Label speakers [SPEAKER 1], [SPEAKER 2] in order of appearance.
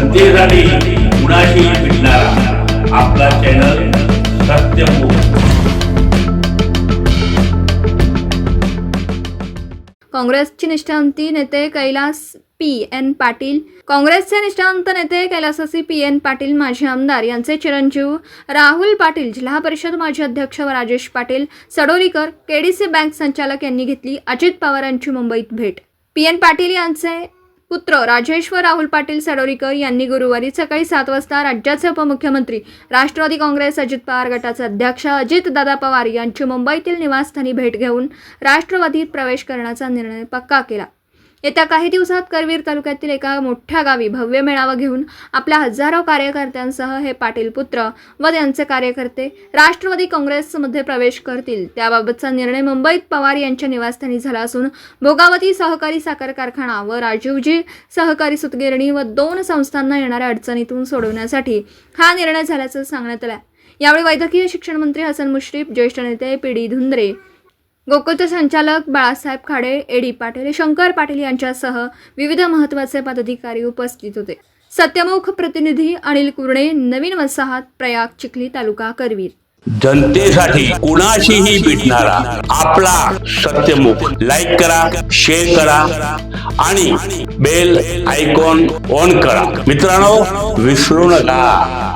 [SPEAKER 1] जनतेसाठी कुणाशी भेटणारा. आपला चॅनल सत्यमुख
[SPEAKER 2] काँग्रेसचे निष्ठावंती नेते कैलास पी. एन. पाटील. काँग्रेसचे निष्ठावंत नेते कैलासासी पी. एन. पाटील माजी आमदार यांचे चिरंजीव. राहुल पाटील जिल्हा परिषद माजी अध्यक्ष राजेश पाटील. सडोलीकर केडीसी बँक संचालक यांनी घेतली अजित पवारांची मुंबईत भेट. पी. एन. पाटील यांचे पुत्र राजेश व राहुल पाटील सडोरीकर यांनी गुरुवारी सकाळी सात वाजता राज्याचे उपमुख्यमंत्री राष्ट्रवादी काँग्रेस अजित पवार गटाचे अध्यक्ष अजित दादा पवार यांची मुंबईतील निवासस्थानी भेट घेऊन राष्ट्रवादीत प्रवेश करण्याचा निर्णय पक्का केला. येत्या काही दिवसात करवीर तालुक्यातील एका मोठ्या गावी भव्य मेळावा घेऊन आपल्या हजारो कार्यकर्त्यांसह हे पाटील पुत्र व त्यांचे कार्यकर्ते राष्ट्रवादी काँग्रेसमध्ये प्रवेश करतील. त्याबाबतचा निर्णय मुंबईत पवार यांच्या निवासस्थानी झाला असून भोगावती सहकारी साखर कारखाना व राजीवजी सहकारी सुतगिरणी व दोन संस्थांना येणाऱ्या अडचणीतून सोडवण्यासाठी हा निर्णय झाल्याचं सांगण्यात आलं यावेळी वैद्यकीय शिक्षण मंत्री हसन मुश्रीफ ज्येष्ठ नेते पी डी धुंद्रे गोकुळचे संचालक बाळासाहेब खाडे एडी पाटील शंकर पाटील यांच्यासह विविध महत्त्वाचे पदाधिकारी उपस्थित होते. सत्यमुख प्रतिनिधी अनिल कुरणे नवीन वसाहत प्रयाग चिखली तालुका करवीर.
[SPEAKER 1] जनतेसाठी कुणाशीही भेटणारा आपला सत्यमुख. लाईक करा शेअर करा आणि बेल आयकॉन ऑन करा. मित्रांनो विसरू नका.